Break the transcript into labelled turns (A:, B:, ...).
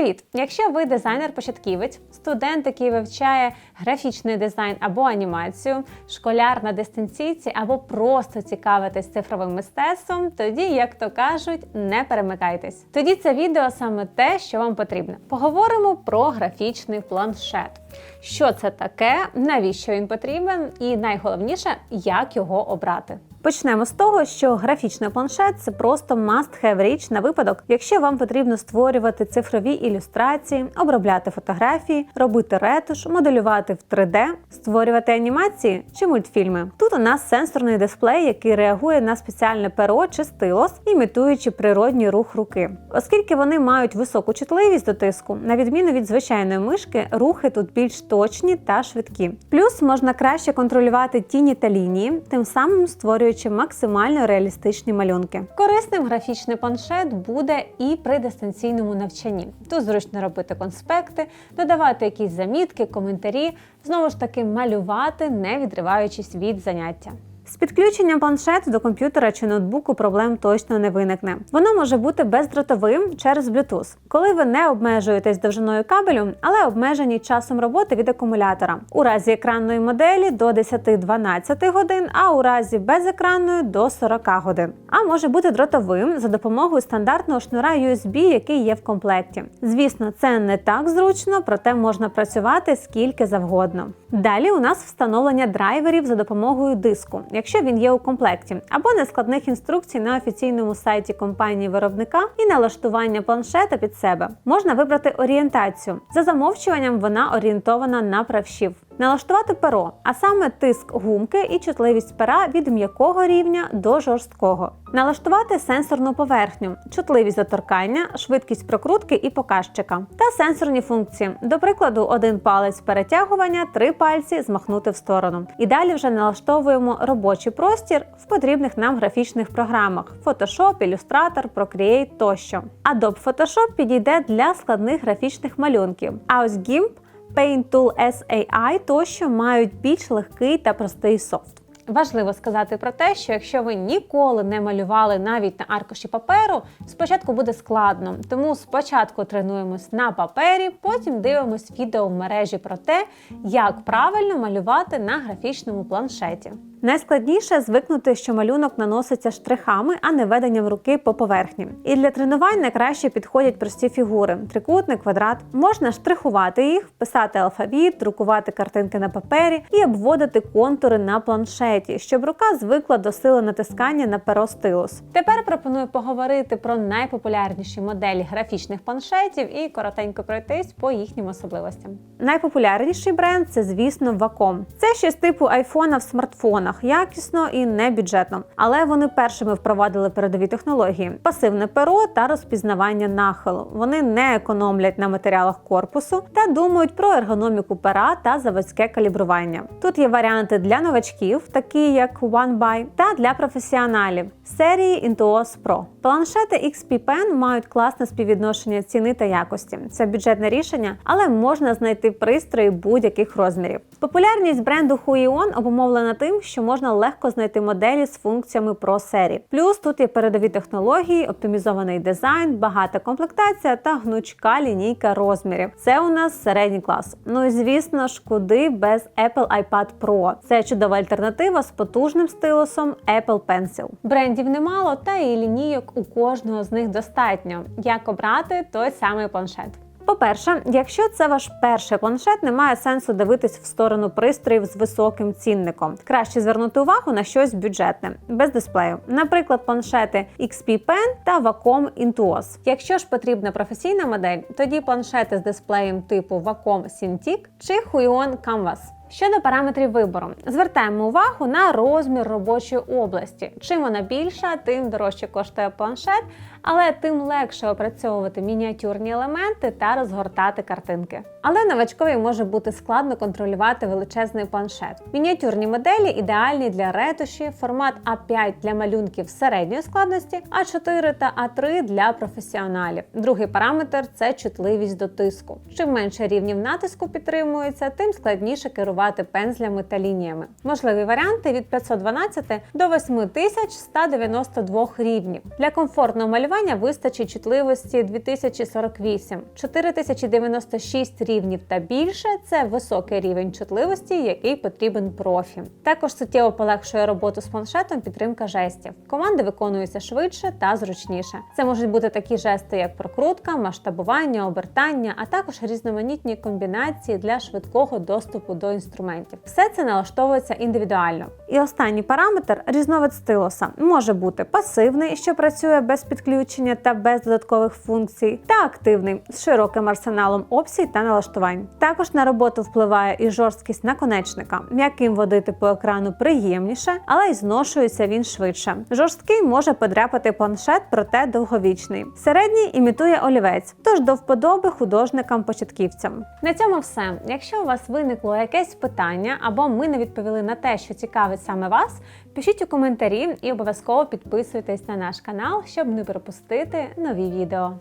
A: Привіт! Якщо ви дизайнер-початківець, студент, який вивчає графічний дизайн або анімацію, школяр на дистанційці або просто цікавитесь цифровим мистецтвом, тоді, як то кажуть, не перемикайтесь. Тоді це відео саме те, що вам потрібно. Поговоримо про графічний планшет. Що це таке, навіщо він потрібен, і найголовніше, як його обрати. Почнемо з того, що графічний планшет це просто must-have річ на випадок, якщо вам потрібно створювати цифрові ілюстрації, обробляти фотографії, робити ретуш, моделювати в 3D, створювати анімації чи мультфільми. Тут у нас сенсорний дисплей, який реагує на спеціальне перо чи стилос, імітуючи природній рух руки. Оскільки вони мають високу чутливість до тиску, на відміну від звичайної мишки, рухи тут більш точні та швидкі. Плюс можна краще контролювати тіні та лінії, тим самим створюючи максимально реалістичні малюнки. Корисним графічний планшет буде і при дистанційному навчанні. Тут зручно робити конспекти, додавати якісь замітки, коментарі, знову ж таки малювати, не відриваючись від заняття. З підключенням планшету до комп'ютера чи ноутбуку проблем точно не виникне. Воно може бути бездротовим через Bluetooth, коли ви не обмежуєтесь довжиною кабелю, але обмежені часом роботи від акумулятора. У разі екранної моделі до 10-12 годин, а у разі безекранної до 40 годин. А може бути дротовим за допомогою стандартного шнура USB, який є в комплекті. Звісно, це не так зручно, проте можна працювати скільки завгодно. Далі у нас встановлення драйверів за допомогою диску якщо він є у комплекті, або нескладних інструкцій на офіційному сайті компанії виробника і налаштування планшета під себе. Можна вибрати орієнтацію. За замовчуванням вона орієнтована на правшів. Налаштувати перо, а саме тиск гумки і чутливість пера від м'якого рівня до жорсткого. Налаштувати сенсорну поверхню, чутливість доторкання, швидкість прокрутки і показчика та сенсорні функції. До прикладу, один палець перетягування, три пальці змахнути в сторону. І далі вже налаштовуємо робочий простір в потрібних нам графічних програмах: Photoshop, Illustrator, Procreate тощо. Adobe Photoshop підійде для складних графічних малюнків. А ось GIMP Paint Tool SAI тощо мають більш легкий та простий софт. Важливо сказати про те, що якщо ви ніколи не малювали навіть на аркуші паперу, спочатку буде складно. Тому спочатку тренуємось на папері, потім дивимось відео в мережі про те, як правильно малювати на графічному планшеті. Найскладніше звикнути, що малюнок наноситься штрихами, а не веденням руки по поверхні. І для тренувань найкраще підходять прості фігури: трикутник, квадрат. Можна штрихувати їх, писати алфавіт, друкувати картинки на папері і обводити контури на планшеті, щоб рука звикла до сили натискання на перо стилус. Тепер пропоную поговорити про найпопулярніші моделі графічних планшетів і коротенько пройтись по їхнім особливостям. Найпопулярніший бренд це, звісно, Wacom. Це щось типу айфона в смартфонах якісно і не бюджетно. Але вони першими впровадили передові технології: пасивне перо та розпізнавання нахилу. Вони не економлять на матеріалах корпусу та думають про ергономіку пера та заводське калібрування. Тут є варіанти для новачків, такі як OneBuy, та для професіоналів серії Intuos Pro. Планшети XP Pen мають класне співвідношення ціни та якості. Це бюджетне рішення, але можна знайти пристрої будь-яких розмірів. Популярність бренду Huion обумовлена тим, що можна легко знайти моделі з функціями Pro серії. Плюс тут є передові технології, оптимізований дизайн, багата комплектація та гнучка лінійка розмірів. Це у нас середній клас. Ну і звісно ж, куди без Apple iPad Pro. Це чудова альтернатива з потужним стилусом Apple Pencil. Брендів немало, та і лінійок у кожного з них достатньо. Як обрати той самий планшет? По-перше, якщо це ваш перший планшет, немає сенсу дивитись в сторону пристроїв з високим цінником. Краще звернути увагу на щось бюджетне, без дисплею, наприклад, планшети XP Pen та Wacom Intuos. Якщо ж потрібна професійна модель, тоді планшети з дисплеєм типу Wacom Cintiq чи Huion Canvas. Щодо параметрів вибору, звертаємо увагу на розмір робочої області. Чим вона більша, тим дорожче коштує планшет, але тим легше опрацьовувати мініатюрні елементи та розгортати картинки. Але новачкові може бути складно контролювати величезний планшет. Мініатюрні моделі ідеальні для ретуші, формат А5 для малюнків середньої складності, А4 та А3 для професіоналів. Другий параметр це чутливість до тиску. Чим менше рівнів натиску підтримується, тим складніше керувати пензлями та лініями. Можливі варіанти від 512 до 8192 рівнів. Для комфортного малювання регулювання вистачить чутливості 2048, 4096 рівнів та більше це високий рівень чутливості, який потрібен профі. Також суттєво полегшує роботу з планшетом підтримка жестів. Команди виконуються швидше та зручніше. Це можуть бути такі жести, як прокрутка, масштабування, обертання, а також різноманітні комбінації для швидкого доступу до інструментів. Все це налаштовується індивідуально. І останній параметр різновид стилуса може бути пасивний, що працює без підключення та без додаткових функцій, та активний з широким арсеналом опцій та налаштувань. Також на роботу впливає і жорсткість наконечника, м'яким водити по екрану приємніше, але й зношується він швидше. Жорсткий може подряпати планшет, проте довговічний. Середній імітує олівець, тож до вподоби художникам-початківцям. На цьому все. Якщо у вас виникло якесь питання або ми не відповіли на те, що цікавить саме вас, пишіть у коментарі і обов'язково підписуйтесь на наш канал, щоб не пропустити нові відео.